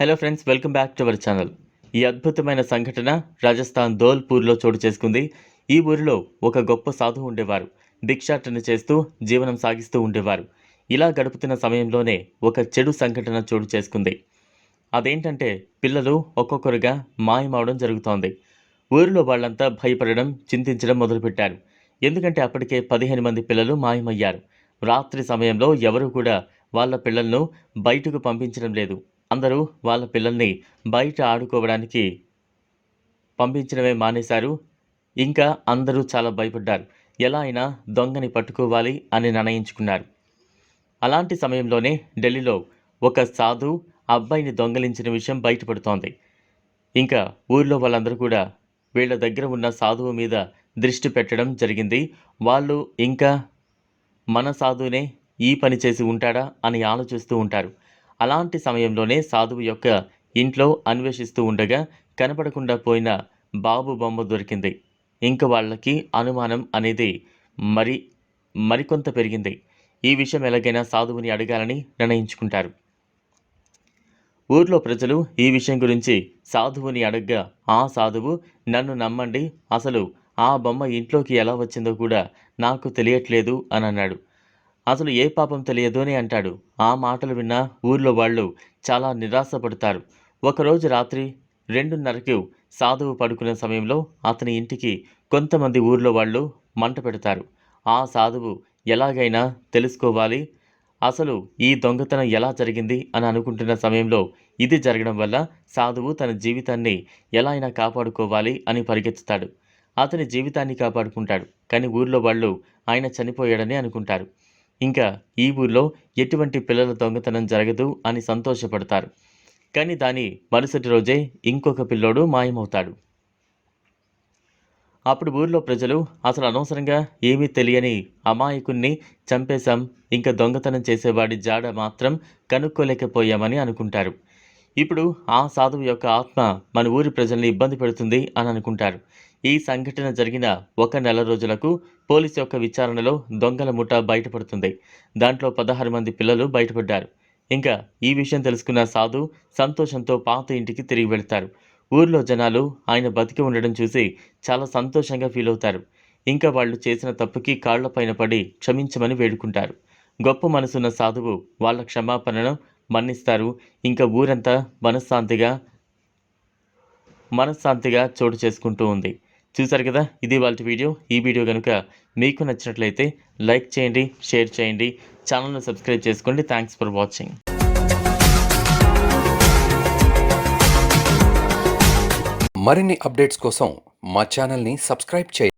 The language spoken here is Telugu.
Hello friends welcome back to our channel ఈ అద్భుతమైన సంఘటన రాజస్థాన్ ధోల్పూర్లో చోటు చేసుకుంది. ఈ ఊరిలో ఒక గొప్ప సాధువు ఉండేవారు. భిక్షాటన చేస్తూ జీవనం సాగిస్తూ ఉండేవారు. ఇలా గడుపుతున్న సమయంలోనే ఒక చెడు సంఘటన చోటు చేసుకుంది. అదేంటంటే పిల్లలు ఒక్కొక్కరుగా మాయమవడం జరుగుతోంది. ఊరిలో వాళ్ళంతా భయపడడం చింతించడం మొదలుపెట్టారు. ఎందుకంటే అప్పటికే పదిహేను మంది పిల్లలు మాయమయ్యారు. రాత్రి సమయంలో ఎవరూ కూడా వాళ్ళ పిల్లలను బయటకు పంపించడం లేదు. అందరూ వాళ్ళ పిల్లల్ని బయట ఆడుకోవడానికి పంపించడమే మానేశారు. ఇంకా అందరూ చాలా భయపడ్డారు. ఎలా అయినా దొంగని పట్టుకోవాలి అని నిర్ణయించుకున్నారు. అలాంటి సమయంలోనే ఢిల్లీలో ఒక సాధు అబ్బాయిని దొంగలించిన విషయం బయటపడుతోంది. ఇంకా ఊర్లో వాళ్ళందరూ కూడా వీళ్ళ దగ్గర ఉన్న సాధువు మీద దృష్టి పెట్టడం జరిగింది. వాళ్ళు ఇంకా మన సాధువునే ఈ పని చేసి ఉంటాడా అని ఆలోచిస్తూ ఉంటారు. అలాంటి సమయంలోనే సాధువు యొక్క ఇంట్లో అన్వేషిస్తూ ఉండగా కనపడకుండా పోయిన బాబు బొమ్మ దొరికింది. ఇంక వాళ్ళకి అనుమానం అనేది మరి మరికొంత పెరిగింది. ఈ విషయం ఎలాగైనా సాధువుని అడగాలని నిర్ణయించుకుంటారు. ఊర్లో ప్రజలు ఈ విషయం గురించి సాధువుని అడగ్గా ఆ సాధువు నన్ను నమ్మండి. అసలు ఆ బొమ్మ ఇంట్లోకి ఎలా వచ్చిందో కూడా నాకు తెలియట్లేదు అని అన్నాడు. అసలు ఏ పాపం తెలియదు అని అంటాడు. ఆ మాటలు విన్న ఊర్లో వాళ్ళు చాలా నిరాశపడతారు. ఒకరోజు రాత్రి రెండున్నరకు సాధువు పడుకునే సమయంలో అతని ఇంటికి కొంతమంది ఊర్లో వాళ్ళు మంట పెడతారు. ఆ సాధువు ఎలాగైనా తెలుసుకోవాలి. అసలు ఈ దొంగతనం ఎలా జరిగింది అని అనుకుంటున్న సమయంలో ఇది జరగడం వల్ల సాధువు తన జీవితాన్ని ఎలా అయినా కాపాడుకోవాలి అని పరిగెత్తుతాడు. అతని జీవితాన్ని కాపాడుకుంటాడు. కానీ ఊర్లో వాళ్ళు ఆయన చనిపోయాడని అనుకుంటారు. ఇంకా ఈ ఊర్లో ఎటువంటి పిల్లల దొంగతనం జరగదు అని సంతోషపడతారు. కానీ దాని మరుసటి రోజే ఇంకొక పిల్లోడు మాయమవుతాడు. అప్పుడు ఊర్లో ప్రజలు అసలు అనవసరంగా ఏమీ తెలియని అమాయకుణ్ణి చంపేశాం ఇంకా దొంగతనం చేసేవాడి జాడ మాత్రం కనుక్కోలేకపోయామని అనుకుంటారు. ఇప్పుడు ఆ సాధువు యొక్క ఆత్మ మన ఊరి ప్రజల్ని ఇబ్బంది పెడుతుంది అని అనుకుంటారు. ఈ సంఘటన జరిగిన ఒక నెల రోజులకు పోలీసు యొక్క విచారణలో దొంగల ముఠా బయటపడుతుంది. దాంట్లో పదహారు మంది పిల్లలు బయటపడ్డారు. ఇంకా ఈ విషయం తెలుసుకున్న సాధు సంతోషంతో పాత ఇంటికి తిరిగి వెళ్తారు. ఊర్లో జనాలు ఆయన బతికి ఉండడం చూసి చాలా సంతోషంగా ఫీల్ అవుతారు. ఇంకా వాళ్ళు చేసిన తప్పుకి కాళ్ళపైన పడి క్షమించమని వేడుకుంటారు. గొప్ప మనసున్న సాధువు వాళ్ళ క్షమాపణను మన్నిస్తారు. ఇంకా ఊరంతా మనశ్శాంతిగా మనశ్శాంతిగా చోటు చేసుకుంటూ ఉంది. చూసారు కదా? ఇది వాళ్ళ వీడియో. ఈ వీడియో కనుక మీకు నచ్చినట్లయితే లైక్ చేయండి షేర్ చేయండి ఛానల్ను సబ్స్క్రైబ్ చేసుకోండి. Thanks for watching. మరిన్ని అప్డేట్స్ కోసం మా ఛానల్ని సబ్స్క్రైబ్ చేయండి.